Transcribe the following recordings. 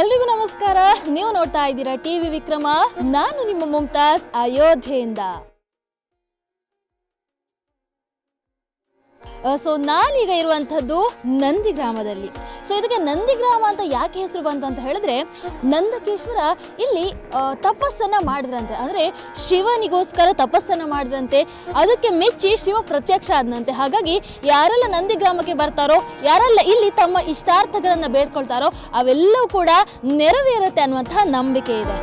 ಎಲ್ರಿಗೂ ನಮಸ್ಕಾರ. ನೀವು ನೋಡ್ತಾ ಇದ್ದೀರಾ ಟಿವಿ ವಿಕ್ರಮ. ನಾನು ನಿಮ್ಮ ಮುಮ್ತಾಜ್ ಅಯೋಧ್ಯೆಯಿಂದ. ಸೊ ನಾನೀಗ ಇರುವಂಥದ್ದು ನಂದಿ ಗ್ರಾಮದಲ್ಲಿ. ಸೊ ಇದಕ್ಕೆ ನಂದಿ ಗ್ರಾಮ ಅಂತ ಯಾಕೆ ಹೆಸರು ಬಂತು ಅಂತ ಹೇಳಿದ್ರೆ, ನಂದಕೇಶ್ವರ ಇಲ್ಲಿ ತಪಸ್ಸನ್ನು ಮಾಡಿದ್ರಂತೆ. ಅಂದರೆ ಶಿವನಿಗೋಸ್ಕರ ತಪಸ್ಸನ್ನು ಮಾಡಿದ್ರಂತೆ. ಅದಕ್ಕೆ ಮೆಚ್ಚಿ ಶಿವ ಪ್ರತ್ಯಕ್ಷ ಆದನಂತೆ. ಹಾಗಾಗಿ ಯಾರೆಲ್ಲ ನಂದಿ ಗ್ರಾಮಕ್ಕೆ ಬರ್ತಾರೋ, ಯಾರೆಲ್ಲ ಇಲ್ಲಿ ತಮ್ಮ ಇಷ್ಟಾರ್ಥಗಳನ್ನು ಬೇಡ್ಕೊಳ್ತಾರೋ, ಅವೆಲ್ಲವೂ ಕೂಡ ನೆರವೇರುತ್ತೆ ಅನ್ನುವಂತಹ ನಂಬಿಕೆ ಇದೆ.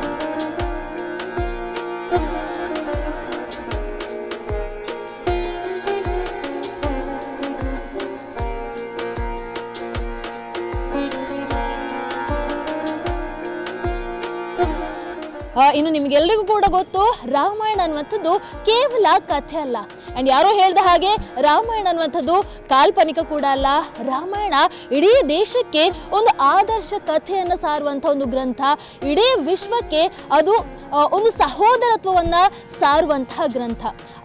ಇನ್ನು ನಿಮಗೆಲ್ಲರಿಗೂ ಕೂಡ ಗೊತ್ತು, ರಾಮಾಯಣ ಅನ್ನುವಂಥದ್ದು ಕೇವಲ ಕಥೆ ಅಲ್ಲ. ಆ್ಯಂಡ್ ಯಾರೋ ಹೇಳಿದ ಹಾಗೆ, ರಾಮಾಯಣ ಅನ್ನುವಂಥದ್ದು ಕಾಲ್ಪನಿಕ ಕೂಡ ಅಲ್ಲ. ರಾಮಾಯಣ ಇಡೀ ದೇಶಕ್ಕೆ ಒಂದು ಆದರ್ಶ ಕಥೆಯನ್ನು ಸಾರುವಂಥ ಒಂದು ಗ್ರಂಥ. ಇಡೀ ವಿಶ್ವಕ್ಕೆ ಅದು ಒಂದು ಸಹೋದರತ್ವವನ್ನು ಸಾರುವಂತಹ ಗ್ರಂಥ.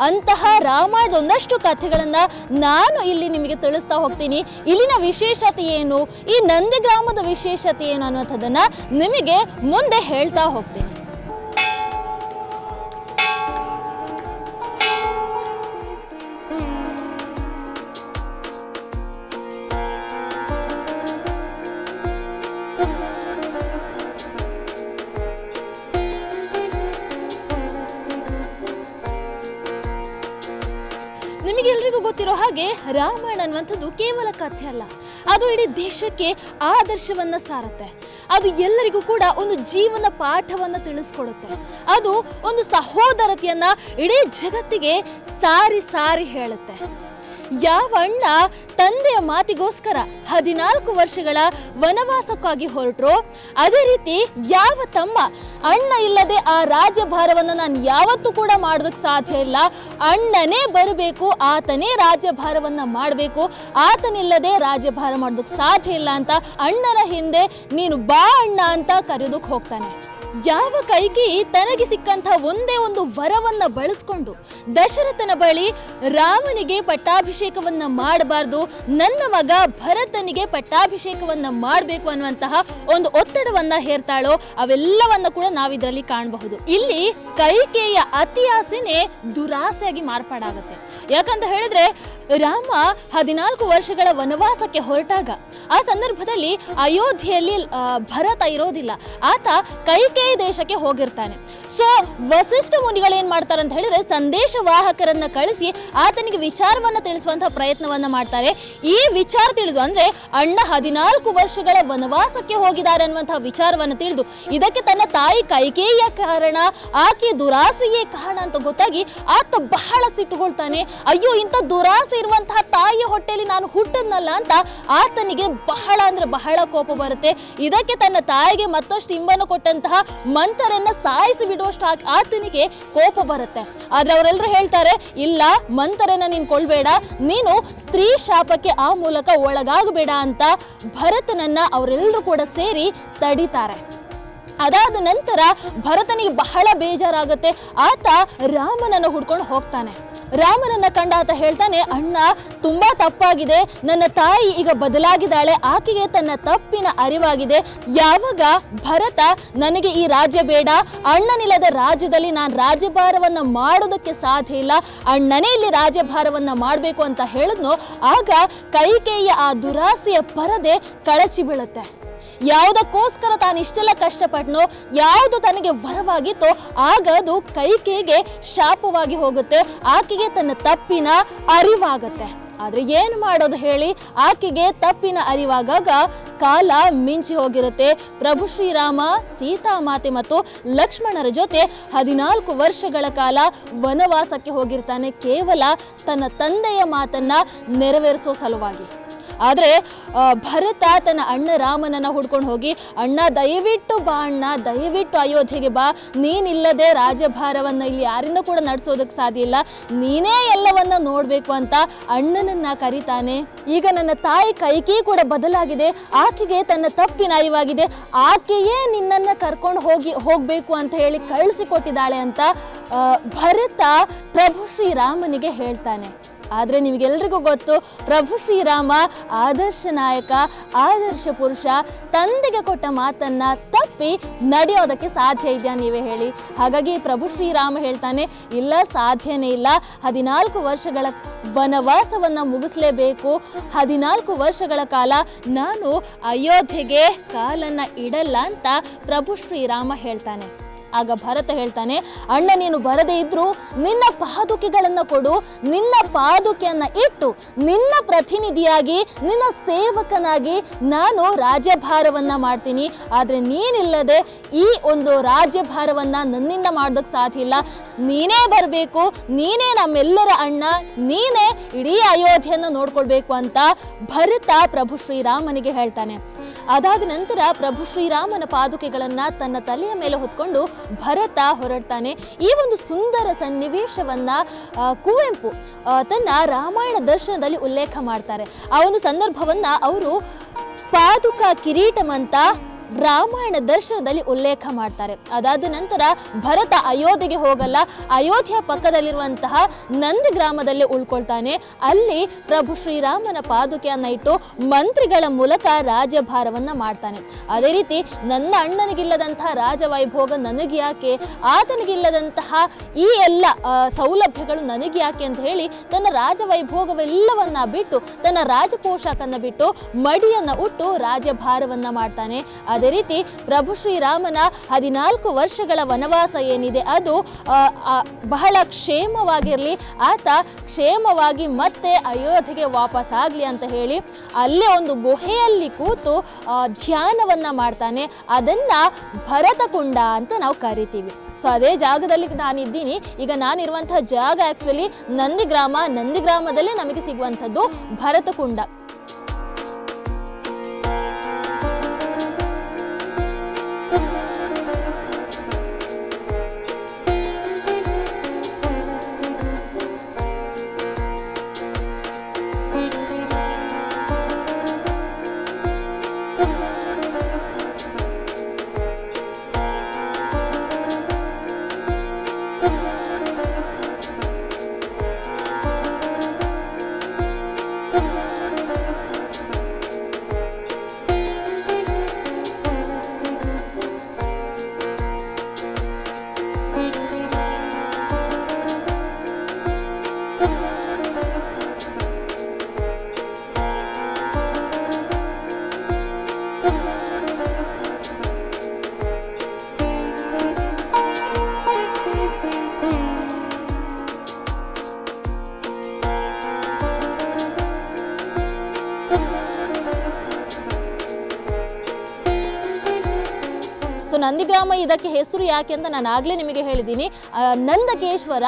ಅಂತಹ ರಾಮಾಯಣದ ಒಂದಷ್ಟು ಕಥೆಗಳನ್ನು ನಾನು ಇಲ್ಲಿ ನಿಮಗೆ ತಿಳಿಸ್ತಾ ಹೋಗ್ತೀನಿ. ಇಲ್ಲಿನ ವಿಶೇಷತೆ ಏನು? ಈ ನಂದಿ ಗ್ರಾಮದ ವಿಶೇಷತೆ ಏನು ಅನ್ನುವಂಥದ್ದನ್ನು ನಿಮಗೆ ಮುಂದೆ ಹೇಳ್ತಾ ಹೋಗ್ತೀನಿ. ನಿಮಗೆಲ್ರಿಗೂ ಗೊತ್ತಿರೋ ಹಾಗೆ ರಾಮಾಯಣ ಅನ್ನುವಂಥದ್ದು ಕೇವಲ ಕಥೆ ಅಲ್ಲ. ಅದು ಇಡೀ ದೇಶಕ್ಕೆ ಆದರ್ಶವನ್ನ ಸಾರುತ್ತೆ. ಅದು ಎಲ್ಲರಿಗೂ ಕೂಡ ಒಂದು ಜೀವನ ಪಾಠವನ್ನ ತಿಳಿಸ್ಕೊಡುತ್ತೆ. ಅದು ಒಂದು ಸಹೋದರತೆಯನ್ನ ಇಡೀ ಜಗತ್ತಿಗೆ ಸಾರಿ ಸಾರಿ ಹೇಳುತ್ತೆ. ಯಾವ ಅಣ್ಣ ತಂದೆಯ ಮಾತಿಗೋಸ್ಕರ ಹದಿನಾಲ್ಕು ವರ್ಷಗಳ ವನವಾಸಕ್ಕಾಗಿ ಹೊರಟ್ರು, ಅದೇ ರೀತಿ ಯಾವ ತಮ್ಮ ಅಣ್ಣ ಇಲ್ಲದೆ ಆ ರಾಜ್ಯಭಾರವನ್ನು ನಾನು ಯಾವತ್ತೂ ಕೂಡ ಮಾಡೋದಕ್ಕೆ ಸಾಧ್ಯ ಇಲ್ಲ. ಅಣ್ಣನೇ ಬರಬೇಕು, ಆತನೇ ರಾಜ್ಯಭಾರವನ್ನು ಮಾಡಬೇಕು, ಆತನಿಲ್ಲದೆ ರಾಜ್ಯಭಾರ ಮಾಡೋದಕ್ಕೆ ಸಾಧ್ಯ ಇಲ್ಲ ಅಂತ ಅಣ್ಣನ ಹಿಂದೆ ನೀನು ಬಾ ಅಣ್ಣ ಅಂತ ಕರೆಯೋದಕ್ಕೆ ಹೋಗ್ತಾನೆ. ಯಾವ ಕೈಕಿ ತನಗೆ ಸಿಕ್ಕಂಥ ಒಂದೇ ಒಂದು ವರವನ್ನ ಬಳಸ್ಕೊಂಡು ದಶರಥನ ಬಳಿ ರಾಮನಿಗೆ ಪಟ್ಟಾಭಿಷೇಕವನ್ನ ಮಾಡಬಾರ್ದು, ನನ್ನ ಮಗ ಭರತನಿಗೆ ಪಟ್ಟಾಭಿಷೇಕವನ್ನ ಮಾಡಬೇಕು ಅನ್ನುವಂತಹ ಒಂದು ಒತ್ತಡವನ್ನ ಹೇರ್ತಾಳೋ ಅವೆಲ್ಲವನ್ನ ಕೂಡ ನಾವಿದ್ರಲ್ಲಿ ಕಾಣಬಹುದು. ಇಲ್ಲಿ ಕೈಕೇಯ ಅತಿ ದುರಾಸೆಯಾಗಿ ಮಾರ್ಪಾಡಾಗುತ್ತೆ. ಯಾಕಂತ ಹೇಳಿದ್ರೆ ರಾಮ ಹದಿನಾಲ್ಕು ವರ್ಷಗಳ ವನವಾಸಕ್ಕೆ ಹೊರಟಾಗ. ಆ ಸಂದರ್ಭದಲ್ಲಿ ಅಯೋಧ್ಯೆಯಲ್ಲಿ ಭರತ ಇರೋದಿಲ್ಲ. ಆತ ಕೈಕೇಯಿ ದೇಶಕ್ಕೆ ಹೋಗಿರ್ತಾನೆ. ಸೊ ವಸಿಷ್ಠ ಮುನಿಗಳೇನ್ ಮಾಡ್ತಾರೆ ಅಂತ ಹೇಳಿದ್ರೆ ಸಂದೇಶವಾಹಕರನ್ನ ಕಳಿಸಿ ಆತನಿಗೆ ವಿಚಾರವನ್ನ ತಿಳಿಸುವಂತಹ ಪ್ರಯತ್ನವನ್ನ ಮಾಡ್ತಾರೆ. ಈ ವಿಚಾರ ತಿಳಿದು ಅಂದ್ರೆ ಅಣ್ಣ ಹದಿನಾಲ್ಕು ವರ್ಷಗಳ ವನವಾಸಕ್ಕೆ ಹೋಗಿದ್ದಾರೆ ಅನ್ನುವಂತಹ ವಿಚಾರವನ್ನ ತಿಳಿದು ಇದಕ್ಕೆ ತನ್ನ ತಾಯಿ ಕೈಕೇಯಿಯ ಕಾರಣ ಆಕೆ ದುರಾಸೆಯೇ ಕಾರಣ ಅಂತ ಗೊತ್ತಾಗಿ ಆತ ಬಹಳ ಸಿಟ್ಟುಗೊಳ್ತಾನೆ. ಅಯ್ಯೋ, ಇಂಥ ದುರಾಸೆ ಇರುವಂತಹ ತಾಯಿಯ ಹೊಟ್ಟೆಯಲ್ಲಿ ನಾನು ಹುಟ್ಟದ್ನಲ್ಲ ಅಂತ ಆತನಿಗೆ ಬಹಳ ಅಂದ್ರೆ ಬಹಳ ಕೋಪ ಬರುತ್ತೆ. ಇದಕ್ಕೆ ತನ್ನ ತಾಯಿಗೆ ಮತ್ತಷ್ಟು ಇಂಬನ್ನು ಕೊಟ್ಟಂತಹ ಮಂಥರನ್ನ ಸಾಯಿಸಿ ಬಿಡುವಷ್ಟು ಆತನಿಗೆ ಕೋಪ ಬರುತ್ತೆ. ಆದ್ರೆ ಅವರೆಲ್ಲರೂ ಹೇಳ್ತಾರೆ, ಇಲ್ಲ ಮಂಥರನ್ನ ನೀನ್ ಕೊಳ್ಬೇಡ ನೀನು ಸ್ತ್ರೀ ಶಾಪಕ್ಕೆ ಆ ಮೂಲಕ ಒಳಗಾಗಬೇಡ ಅಂತ ಭರತನನ್ನ ಅವರೆಲ್ಲರೂ ಕೂಡ ಸೇರಿ ತಡಿತಾರೆ. ಅದಾದ ನಂತರ ಭರತನಿಗೆ ಬಹಳ ಬೇಜಾರಾಗುತ್ತೆ. ಆತ ರಾಮನನ್ನು ಹುಡ್ಕೊಂಡು ಹೋಗ್ತಾನೆ. ರಾಮನನ್ನ ಕಂಡ ಅಂತ ಹೇಳ್ತಾನೆ, ಅಣ್ಣ, ತುಂಬಾ ತಪ್ಪಾಗಿದೆ. ನನ್ನ ತಾಯಿ ಈಗ ಬದಲಾಗಿದ್ದಾಳೆ. ಆಕೆಗೆ ತನ್ನ ತಪ್ಪಿನ ಅರಿವಾಗಿದೆ. ಯಾವಾಗ ಭರತ ನನಗೆ ಈ ರಾಜ್ಯ ಬೇಡ. ಅಣ್ಣನಿಲ್ಲದ ರಾಜ್ಯದಲ್ಲಿ ನಾನು ರಾಜ್ಯಭಾರವನ್ನ ಮಾಡೋದಕ್ಕೆ ಸಾಧ್ಯ ಇಲ್ಲ. ಅಣ್ಣನೇ ಇಲ್ಲಿ ರಾಜ್ಯಭಾರವನ್ನ ಮಾಡಬೇಕು ಅಂತ ಹೇಳಿದ್ನೋ, ಆಗ ಕೈಕೇಯಿಯ ಆ ದುರಾಸೆಯ ಪರದೆ ಕಳಚಿ ಬೀಳುತ್ತೆ. ಯಾವುದಕ್ಕೋಸ್ಕರ ತಾನು ಇಷ್ಟೆಲ್ಲ ಕಷ್ಟಪಟ್ಟನೋ ಯಾವುದು ತನಗೆ ವರವಾಗಿತ್ತೋ, ಆಗ ಅದು ಕೈಕೆಗೆ ಶಾಪವಾಗಿ ಹೋಗುತ್ತೆ. ಆಕೆಗೆ ತನ್ನ ತಪ್ಪಿನ ಅರಿವಾಗುತ್ತೆ. ಆದ್ರೆ ಏನು ಮಾಡೋದು ಹೇಳಿ, ಆಕೆಗೆ ತಪ್ಪಿನ ಅರಿವಾಗಾಗ ಕಾಲ ಮಿಂಚಿ ಹೋಗಿರುತ್ತೆ. ಪ್ರಭು ಶ್ರೀರಾಮ ಸೀತಾಮಾತೆ ಮತ್ತು ಲಕ್ಷ್ಮಣರ ಜೊತೆ ಹದಿನಾಲ್ಕು ವರ್ಷಗಳ ಕಾಲ ವನವಾಸಕ್ಕೆ ಹೋಗಿರ್ತಾನೆ. ಕೇವಲ ತನ್ನ ತಂದೆಯ ಮಾತನ್ನ ನೆರವೇರಿಸೋ ಸಲುವಾಗಿ. ಆದರೆ ಭರತ ತನ್ನ ಅಣ್ಣ ರಾಮನನ್ನ ಹುಡ್ಕೊಂಡು ಹೋಗಿ, ಅಣ್ಣ, ದಯವಿಟ್ಟು ಬಾ ಅಣ್ಣ, ದಯವಿಟ್ಟು ಅಯೋಧ್ಯೆಗೆ ಬಾ. ನೀನಿಲ್ಲದೆ ರಾಜಭಾರವನ್ನು ಇಲ್ಲಿ ಯಾರಿಂದ ಕೂಡ ನಡೆಸೋದಕ್ಕೆ ಸಾಧ್ಯ ಇಲ್ಲ. ನೀನೇ ಎಲ್ಲವನ್ನ ನೋಡಬೇಕು ಅಂತ ಅಣ್ಣನನ್ನ ಕರೀತಾನೆ. ಈಗ ನನ್ನ ತಾಯಿ ಕೈಕಿ ಕೂಡ ಬದಲಾಗಿದೆ. ಆಕೆಗೆ ತನ್ನ ತಪ್ಪಿನ ಅರಿವಾಗಿದೆ ಆಕೆಯೇ ನಿನ್ನನ್ನು ಕರ್ಕೊಂಡು ಹೋಗಿ, ಹೋಗಬೇಕು ಅಂತ ಹೇಳಿ ಕಳಿಸಿಕೊಟ್ಟಿದ್ದಾಳೆ ಅಂತ ಭರತ ಪ್ರಭು ಶ್ರೀರಾಮನಿಗೆ ಹೇಳ್ತಾನೆ. ಆದರೆ ನಿಮಗೆಲ್ರಿಗೂ ಗೊತ್ತು, ಪ್ರಭು ಶ್ರೀರಾಮ, ಆದರ್ಶ ನಾಯಕ, ಆದರ್ಶ ಪುರುಷ, ತಂದೆಗೆ ಕೊಟ್ಟ ಮಾತನ್ನ ತಪ್ಪಿ ನಡೆಯೋದಕ್ಕೆ ಸಾಧ್ಯ ಇದೆಯಾ ನೀವೇ ಹೇಳಿ. ಹಾಗಾಗಿ ಪ್ರಭು ಶ್ರೀರಾಮ ಹೇಳ್ತಾನೆ, ಇಲ್ಲ, ಸಾಧ್ಯನೇ ಇಲ್ಲ. ಹದಿನಾಲ್ಕು ವರ್ಷಗಳ ವನವಾಸವನ್ನು ಮುಗಿಸಲೇಬೇಕು. ಹದಿನಾಲ್ಕು ವರ್ಷಗಳ ಕಾಲ ನಾನು ಅಯೋಧ್ಯೆಗೆ ಕಾಲನ್ನು ಇಡಲ್ಲ ಅಂತ ಪ್ರಭು ಶ್ರೀರಾಮ ಹೇಳ್ತಾನೆ. ಆಗ ಭರತ ಹೇಳ್ತಾನೆ, ಅಣ್ಣ, ನೀನು ಬರದೇ ಇದ್ರು ನಿನ್ನ ಪಾದುಕೆಗಳನ್ನು ಕೊಡು, ನಿನ್ನ ಪಾದುಕೆಯನ್ನ ಇಟ್ಟು, ನಿನ್ನ ಪ್ರತಿನಿಧಿಯಾಗಿ, ನಿನ್ನ ಸೇವಕನಾಗಿ ನಾನು ರಾಜ್ಯಭಾರವನ್ನ ಮಾಡ್ತೀನಿ. ಆದ್ರೆ ನೀನಿಲ್ಲದೆ ಈ ಒಂದು ರಾಜ್ಯಭಾರವನ್ನ ನನ್ನಿಂದ ಮಾಡೋದಕ್ಕೆ ಸಾಧ್ಯ ಇಲ್ಲ. ನೀನೇ ಬರಬೇಕು, ನೀನೇ ನಮ್ಮೆಲ್ಲರ ಅಣ್ಣ, ನೀನೇ ಇಡೀ ಅಯೋಧ್ಯೆಯನ್ನು ನೋಡ್ಕೊಳ್ಬೇಕು ಅಂತ ಭರತ ಪ್ರಭು ಶ್ರೀರಾಮನಿಗೆ ಹೇಳ್ತಾನೆ. ಅದಾದ ನಂತರ ಪ್ರಭು ಶ್ರೀರಾಮನ ಪಾದುಕೆಗಳನ್ನ ತನ್ನ ತಲೆಯ ಮೇಲೆ ಹೊತ್ಕೊಂಡು ಭರತ ಹೊರಡ್ತಾನೆ. ಈ ಒಂದು ಸುಂದರ ಸನ್ನಿವೇಶವನ್ನ ಕುವೆಂಪು ತನ್ನ ರಾಮಾಯಣ ದರ್ಶನದಲ್ಲಿ ಉಲ್ಲೇಖ ಮಾಡ್ತಾರೆ. ಆ ಒಂದು ಸಂದರ್ಭವನ್ನ ಅವರು ಪಾದುಕ ಕಿರೀಟಮಂತ ರಾಮಾಯಣ ದರ್ಶನದಲ್ಲಿ ಉಲ್ಲೇಖ ಮಾಡ್ತಾರೆ. ಅದಾದ ನಂತರ ಭರತ ಅಯೋಧ್ಯೆಗೆ ಹೋಗಲ್ಲ ಅಯೋಧ್ಯೆ ಪಕ್ಕದಲ್ಲಿರುವಂತಹ ನಂದಿ ಗ್ರಾಮದಲ್ಲಿ ಉಳ್ಕೊಳ್ತಾನೆ. ಅಲ್ಲಿ ಪ್ರಭು ಶ್ರೀರಾಮನ ಪಾದುಕೆಯನ್ನ ಇಟ್ಟು ಮಂತ್ರಿಗಳ ಮೂಲಕ ರಾಜ್ಯಭಾರವನ್ನ ಮಾಡ್ತಾನೆ. ಅದೇ ರೀತಿ ನನ್ನ ಅಣ್ಣನಿಗಿಲ್ಲದಂತಹ ರಾಜವೈಭೋಗ ನನಗೆ ಯಾಕೆ? ಆತನಿಗಿಲ್ಲದಂತಹ ಈ ಎಲ್ಲ ಸೌಲಭ್ಯಗಳು ನನಗೆ ಯಾಕೆ ಅಂತ ಹೇಳಿ ತನ್ನ ರಾಜವೈಭೋಗವೆಲ್ಲವನ್ನ ಬಿಟ್ಟು, ತನ್ನ ರಾಜಪೋಷಕನ್ನ ಬಿಟ್ಟು ಮಡಿಯನ್ನ ಉಟ್ಟು ರಾಜ್ಯಭಾರವನ್ನ ಮಾಡ್ತಾನೆ. ಅದೇ ರೀತಿ ಪ್ರಭು ಶ್ರೀರಾಮನ ಹದಿನಾಲ್ಕು ವರ್ಷಗಳ ವನವಾಸ ಏನಿದೆ ಅದು ಬಹಳ ಕ್ಷೇಮವಾಗಿರಲಿ, ಆತ ಕ್ಷೇಮವಾಗಿ ಮತ್ತೆ ಅಯೋಧ್ಯೆಗೆ ವಾಪಸ್ ಆಗಲಿ ಅಂತ ಹೇಳಿ ಅಲ್ಲೇ ಒಂದು ಗುಹೆಯಲ್ಲಿ ಕೂತು ಧ್ಯಾನವನ್ನ ಮಾಡ್ತಾನೆ. ಅದನ್ನು ಭರತಕುಂಡ ಅಂತ ನಾವು ಕರಿತೀವಿ. ಸೊ ಅದೇ ಜಾಗದಲ್ಲಿ ನಾನಿದ್ದೀನಿ. ಈಗ ನಾನಿರುವಂಥ ಜಾಗ ಆ್ಯಕ್ಚುಲಿ ನಂದಿಗ್ರಾಮ. ನಂದಿಗ್ರಾಮದಲ್ಲೇ ನಮಗೆ ಸಿಗುವಂಥದ್ದು ಭರತಕುಂಡ ನಂದಿಗ್ರಾಮ ಇದಕ್ಕೆ ಹೆಸರು ಯಾಕೆ ಅಂತ ನಾನು ಆಗಲೇ ನಿಮಗೆ ಹೇಳಿದ್ದೀನಿ. ನಂದಕೇಶ್ವರ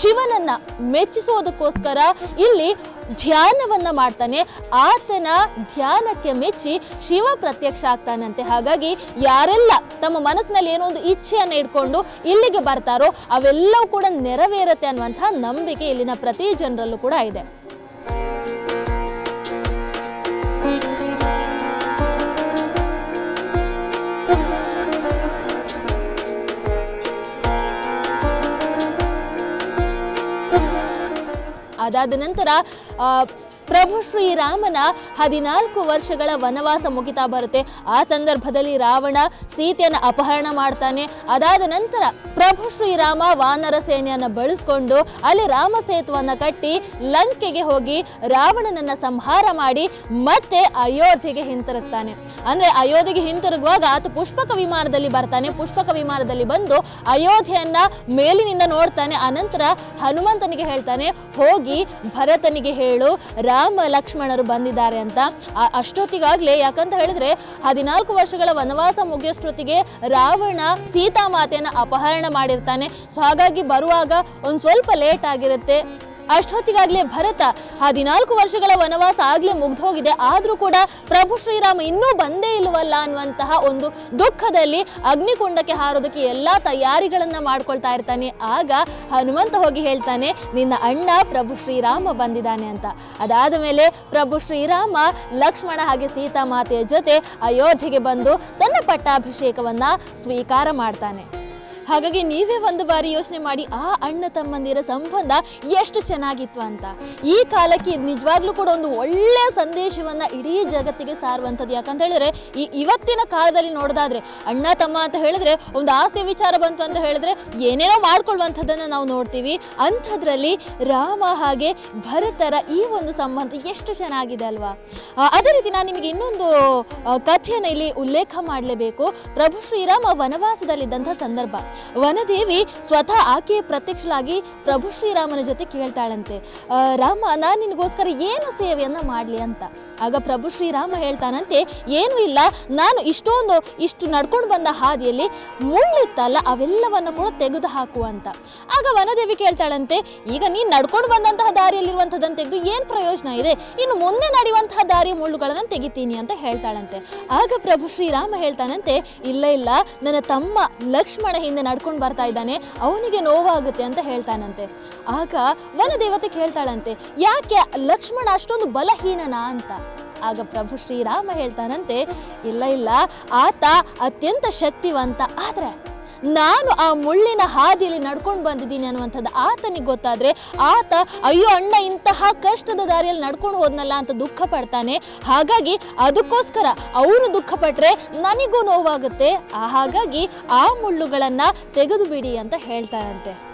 ಶಿವನನ್ನು ಮೆಚ್ಚಿಸೋದಕ್ಕೋಸ್ಕರ ಇಲ್ಲಿ ಧ್ಯಾನವನ್ನು ಮಾಡ್ತಾನೆ. ಆತನ ಧ್ಯಾನಕ್ಕೆ ಮೆಚ್ಚಿ ಶಿವ ಪ್ರತ್ಯಕ್ಷ ಆಗ್ತಾನಂತೆ. ಹಾಗಾಗಿ ಯಾರೆಲ್ಲ ತಮ್ಮ ಮನಸ್ಸಿನಲ್ಲಿ ಏನೋ ಒಂದು ಇಚ್ಛೆಯನ್ನು ಇಟ್ಕೊಂಡು ಇಲ್ಲಿಗೆ ಬರ್ತಾರೋ ಅವೆಲ್ಲವೂ ಕೂಡ ನೆರವೇರುತ್ತೆ ಅನ್ನುವಂಥ ನಂಬಿಕೆ ಇಲ್ಲಿನ ಪ್ರತಿ ಜನರಲ್ಲೂ ಕೂಡ ಇದೆ. ಅದಾದ ನಂತರ ಪ್ರಭು ಶ್ರೀರಾಮನ ಹದಿನಾಲ್ಕು ವರ್ಷಗಳ ವನವಾಸ ಮುಗಿತಾ ಬರುತ್ತೆ. ಆ ಸಂದರ್ಭದಲ್ಲಿ ರಾವಣ ಸೀತೆಯನ್ನು ಅಪಹರಣ ಮಾಡ್ತಾನೆ. ಅದಾದ ನಂತರ ಪ್ರಭು ಶ್ರೀರಾಮ ವಾನರ ಸೇನೆಯನ್ನ ಬಳಸ್ಕೊಂಡು ಅಲ್ಲಿ ರಾಮ ಸೇತುವನ್ನ ಕಟ್ಟಿ ಲಂಕೆಗೆ ಹೋಗಿ ರಾವಣನನ್ನ ಸಂಹಾರ ಮಾಡಿ ಮತ್ತೆ ಅಯೋಧ್ಯೆಗೆ ಹಿಂತಿರುಗ್ತಾನೆ. ಅಂದ್ರೆ ಅಯೋಧ್ಯೆಗೆ ಹಿಂತಿರುಗುವಾಗ ಆತ ಪುಷ್ಪಕ ವಿಮಾನದಲ್ಲಿ ಬರ್ತಾನೆ. ಪುಷ್ಪಕ ವಿಮಾನದಲ್ಲಿ ಬಂದು ಅಯೋಧ್ಯೆಯನ್ನ ಮೇಲಿನಿಂದ ನೋಡ್ತಾನೆ. ಅನಂತರ ಹನುಮಂತನಿಗೆ ಹೇಳ್ತಾನೆ, ಹೋಗಿ ಭರತನಿಗೆ ಹೇಳು ರಾಮ ಲಕ್ಷ್ಮಣರು ಬಂದಿದ್ದಾರೆ ಅಂತ. ಅಷ್ಟೊತ್ತಿಗಾಗಲೇ ಯಾಕಂತ ಹೇಳಿದ್ರೆ ಹದಿನಾಲ್ಕು ವರ್ಷಗಳ ವನವಾಸ ಮುಗಿಯೋಷ್ಟೊತ್ತಿಗೆ ರಾವಣ ಸೀತಾಮಾತೆಯನ್ನ ಅಪಹರಣ ಮಾಡಿರ್ತಾನೆ. ಸೊ ಹಾಗಾಗಿ ಬರುವಾಗ ಒಂದು ಸ್ವಲ್ಪ ಲೇಟ್ ಆಗಿರುತ್ತೆ. ಅಷ್ಟೊತ್ತಿಗಾಗ್ಲೇ ಭರತ ಹದಿನಾಲ್ಕು ವರ್ಷಗಳ ವನವಾಸ ಆಗ್ಲೇ ಮುಗ್ದು ಹೋಗಿದೆ ಆದರೂ ಕೂಡ ಪ್ರಭು ಶ್ರೀರಾಮ ಇನ್ನೂ ಬಂದೇ ಇಲ್ಲವಲ್ಲ ಅನ್ನುವಂತಹ ಒಂದು ದುಃಖದಲ್ಲಿ ಅಗ್ನಿಕುಂಡಕ್ಕೆ ಹಾರೋದಕ್ಕೆ ಎಲ್ಲಾ ತಯಾರಿಗಳನ್ನ ಮಾಡ್ಕೊಳ್ತಾ ಇರ್ತಾನೆ. ಆಗ ಹನುಮಂತ ಹೋಗಿ ಹೇಳ್ತಾನೆ, ನಿನ್ನ ಅಣ್ಣ ಪ್ರಭು ಶ್ರೀರಾಮ ಬಂದಿದ್ದಾನೆ ಅಂತ. ಅದಾದ ಮೇಲೆ ಪ್ರಭು ಶ್ರೀರಾಮ ಲಕ್ಷ್ಮಣ ಹಾಗೆ ಸೀತಾ ಮಾತೆಯ ಜೊತೆ ಅಯೋಧ್ಯೆಗೆ ಬಂದು ತನ್ನ ಪಟ್ಟಾಭಿಷೇಕವನ್ನ ಸ್ವೀಕಾರ ಮಾಡ್ತಾನೆ. ಹಾಗಾಗಿ ನೀವೇ ಒಂದು ಬಾರಿ ಯೋಚನೆ ಮಾಡಿ, ಆ ಅಣ್ಣ ತಮ್ಮಂದಿರ ಸಂಬಂಧ ಎಷ್ಟು ಚೆನ್ನಾಗಿತ್ತು ಅಂತ. ಈ ಕಾಲಕ್ಕೆ ನಿಜವಾಗ್ಲೂ ಕೂಡ ಒಂದು ಒಳ್ಳೆಯ ಸಂದೇಶವನ್ನು ಇಡೀ ಜಗತ್ತಿಗೆ ಸಾರುವಂಥದ್ದು. ಯಾಕಂತ ಹೇಳಿದ್ರೆ, ಈ ಇವತ್ತಿನ ಕಾಲದಲ್ಲಿ ನೋಡೋದಾದ್ರೆ, ಅಣ್ಣ, ತಮ್ಮ ಅಂತ ಹೇಳಿದ್ರೆ, ಒಂದು ಆಸ್ತಿ ವಿಚಾರ ಬಂತು ಅಂತ ಹೇಳಿದ್ರೆ, ಏನೇನೋ ಮಾಡ್ಕೊಳ್ಳುವಂಥದ್ದನ್ನು ನಾವು ನೋಡ್ತೀವಿ. ಅಂಥದ್ರಲ್ಲಿ ರಾಮ ಹಾಗೆ ಭರತರ ಈ ಒಂದು ಸಂಬಂಧ ಎಷ್ಟು ಚೆನ್ನಾಗಿದೆ ಅಲ್ವಾ? ಅದೇ ರೀತಿ ನಾನು ನಿಮಗೆ ಇನ್ನೊಂದು ಕಥೆಯನ್ನು ಇಲ್ಲಿ ಉಲ್ಲೇಖ ಮಾಡಲೇಬೇಕು. ಪ್ರಭು ಶ್ರೀರಾಮ ವನವಾಸದಲ್ಲಿದ್ದಂಥ ಸಂದರ್ಭ. ವನದೇವಿ ಸ್ವತಃ ಆಕೆಯ ಪ್ರತ್ಯಕ್ಷಳಾಗಿ ಪ್ರಭು ಶ್ರೀರಾಮನ ಜೊತೆ ಕೇಳ್ತಾಳಂತೆ. ರಾಮ, ನಾನು ನಿನಗೋಸ್ಕರ ಏನು ಸೇವೆಯನ್ನ ಮಾಡಲಿ ಅಂತ. ಆಗ ಪ್ರಭು ಶ್ರೀರಾಮ ಹೇಳ್ತಾನಂತೆ, ಏನೂ ಇಲ್ಲ, ನಾನು ಇಷ್ಟೊಂದು, ಇಷ್ಟು ನಡ್ಕೊಂಡು ಬಂದ ಹಾದಿಯಲ್ಲಿ ಮುಳ್ಳಿತ್ತಲ್ಲ, ಅವೆಲ್ಲವನ್ನು ಕೂಡ ತೆಗೆದು ಹಾಕು ಅಂತ. ಆಗ ವನದೇವಿ ಕೇಳ್ತಾಳಂತೆ, ಈಗ ನೀನು ನಡ್ಕೊಂಡು ಬಂದಂತಹ ದಾರಿಯಲ್ಲಿರುವಂಥದ್ದನ್ನು ತೆಗೆದು ಏನು ಪ್ರಯೋಜನ ಇದೆ? ಇನ್ನು ಮುಂದೆ ನಡೆಯುವಂತಹ ದಾರಿ ಮುಳ್ಳುಗಳನ್ನು ತೆಗಿತೀನಿ ಅಂತ ಹೇಳ್ತಾಳಂತೆ. ಆಗ ಪ್ರಭು ಶ್ರೀರಾಮ ಹೇಳ್ತಾನಂತೆ, ಇಲ್ಲ ಇಲ್ಲ, ನನ್ನ ತಮ್ಮ ಲಕ್ಷ್ಮಣ ಹಿಂದೆ ನಡ್ಕೊಂಡು ಬರ್ತಾ ಇದ್ದಾನೆ, ಅವನಿಗೆ ನೋವಾಗುತ್ತೆ ಅಂತ ಹೇಳ್ತಾನಂತೆ. ಆಗ ವನದೇವತೆ ಕೇಳ್ತಾಳಂತೆ, ಯಾಕೆ ಲಕ್ಷ್ಮಣ ಅಷ್ಟೊಂದು ಬಲಹೀನನಾ ಅಂತ? ಆಗ ಪ್ರಭು ಶ್ರೀರಾಮ ಹೇಳ್ತಾನಂತೆ, ಇಲ್ಲ ಇಲ್ಲ, ಆತ ಅತ್ಯಂತ ಶಕ್ತಿವಂತ, ಆದ್ರೆ ನಾನು ಆ ಮುಳ್ಳಿನ ಹಾದಿಯಲ್ಲಿ ನಡ್ಕೊಂಡು ಬಂದಿದ್ದೀನಿ ಅನ್ನುವಂಥದ್ದು ಆತನಿಗೆ ಗೊತ್ತಾದರೆ, ಆತ, ಅಯ್ಯೋ ಅಣ್ಣ, ಇಂತಹ ಕಷ್ಟದ ದಾರಿಯಲ್ಲಿ ನಡ್ಕೊಂಡು ಹೋದ್ನಲ್ಲ ಅಂತ ದುಃಖ ಪಡ್ತಾನೆ. ಹಾಗಾಗಿ ಅದಕ್ಕೋಸ್ಕರ ಅವನು ದುಃಖ ಪಟ್ಟರೆ ನನಗೂ ನೋವಾಗುತ್ತೆ. ಹಾಗಾಗಿ ಆ ಮುಳ್ಳುಗಳನ್ನು ತೆಗೆದುಬಿಡಿ ಅಂತ ಹೇಳ್ತಾರಂತೆ.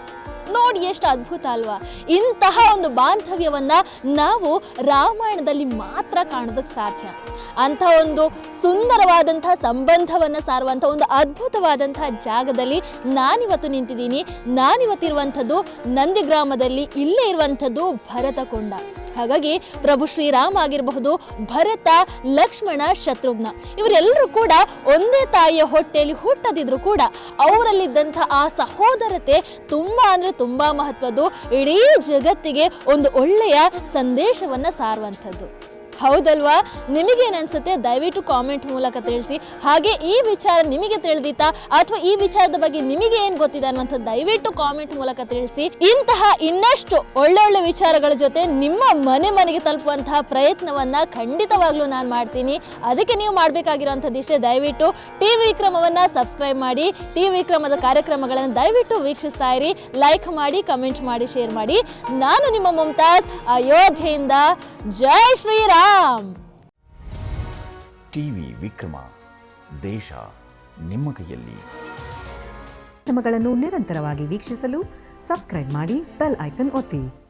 ನೋಡಿ ಎಷ್ಟು ಅದ್ಭುತ ಅಲ್ವಾ? ಇಂತಹ ಒಂದು ಬಾಂಧವ್ಯವನ್ನ ನಾವು ರಾಮಾಯಣದಲ್ಲಿ ಮಾತ್ರ ಕಾಣೋದಕ್ಕೆ ಸಾಧ್ಯ. ಅಂಥ ಒಂದು ಸುಂದರವಾದಂತಹ ಸಂಬಂಧವನ್ನ ಸಾರುವಂಥ ಒಂದು ಅದ್ಭುತವಾದಂತಹ ಜಾಗದಲ್ಲಿ ನಾನಿವತ್ತು ನಿಂತಿದ್ದೀನಿ. ನಾನಿವತ್ತಿರುವಂಥದ್ದು ನಂದಿ ಗ್ರಾಮದಲ್ಲಿ ಇಲ್ಲೇ ಇರುವಂಥದ್ದು ಭರತಕೊಂಡ. ಹಾಗಾಗಿ ಪ್ರಭು ಶ್ರೀರಾಮ ಆಗಿರಬಹುದು, ಭರತ, ಲಕ್ಷ್ಮಣ, ಶತ್ರುಘ್ನ. ಇವರೆಲ್ಲರೂ ಕೂಡ ಒಂದೇ ತಾಯಿಯ ಹೊಟ್ಟೆಯಲ್ಲಿ ಹುಟ್ಟದಿದ್ರು ಕೂಡ ಅವರಲ್ಲಿದ್ದಂಥ ಆ ಸಹೋದರತೆ ತುಂಬಾ ಅಂದ್ರೆ ತುಂಬಾ ಮಹತ್ವದ್ದು. ಇಡೀ ಜಗತ್ತಿಗೆ ಒಂದು ಒಳ್ಳೆಯ ಸಂದೇಶವನ್ನ ಸಾರುವಂಥದ್ದು. ಹೌದಲ್ವಾ? ನಿಮಗೇನು ಏನನ್ಸುತ್ತೆ ದಯವಿಟ್ಟು ಕಾಮೆಂಟ್ ಮೂಲಕ ತಿಳಿಸಿ. ಹಾಗೆ ಈ ವಿಚಾರ ನಿಮಗೆ ತಿಳಿದಿತ್ತಾ? ಅಥವಾ ಈ ವಿಚಾರದ ಬಗ್ಗೆ ನಿಮಗೆ ಏನು ಗೊತ್ತಿದೆ ಅನ್ನುವಂಥ ದಯವಿಟ್ಟು ಕಾಮೆಂಟ್ ಮೂಲಕ ತಿಳಿಸಿ. ಇಂತಹ ಇನ್ನಷ್ಟು ಒಳ್ಳೊಳ್ಳೆ ವಿಚಾರಗಳ ಜೊತೆ ನಿಮ್ಮ ಮನೆ ಮನೆಗೆ ತಲುಪುವಂತಹ ಪ್ರಯತ್ನವನ್ನ ಖಂಡಿತವಾಗ್ಲೂ ನಾನು ಮಾಡ್ತೀನಿ. ಅದಕ್ಕೆ ನೀವು ಮಾಡಬೇಕಾಗಿರುವಂಥದ್ದು ಇಷ್ಟೇ ದಯವಿಟ್ಟು ಟಿ ವಿಕ್ರಮವನ್ನ ಸಬ್ಸ್ಕ್ರೈಬ್ ಮಾಡಿ. ಟಿ ವಿಕ್ರಮದ ಕಾರ್ಯಕ್ರಮಗಳನ್ನು ದಯವಿಟ್ಟು ವೀಕ್ಷಿಸ್ತಾ ಇರಿ. ಲೈಕ್ ಮಾಡಿ ಕಮೆಂಟ್ ಮಾಡಿ ಶೇರ್ ಮಾಡಿ. ನಾನು ನಿಮ್ಮ ಮುಮ್ತಾಜ್ ಅಯೋಧ್ಯೆಯಿಂದ ಜೈ ಶ್ರೀರಾಮ್. ಟಿವಿ ವಿಕ್ರಮ ದೇಶ ನಿಮ್ಮ ಕೈಯಲ್ಲಿ. ಕ್ರಮಗಳನ್ನು ನಿರಂತರವಾಗಿ ವೀಕ್ಷಿಸಲು ಸಬ್ಸ್ಕ್ರೈಬ್ ಮಾಡಿ ಬೆಲ್ ಐಕನ್ ಒತ್ತಿ.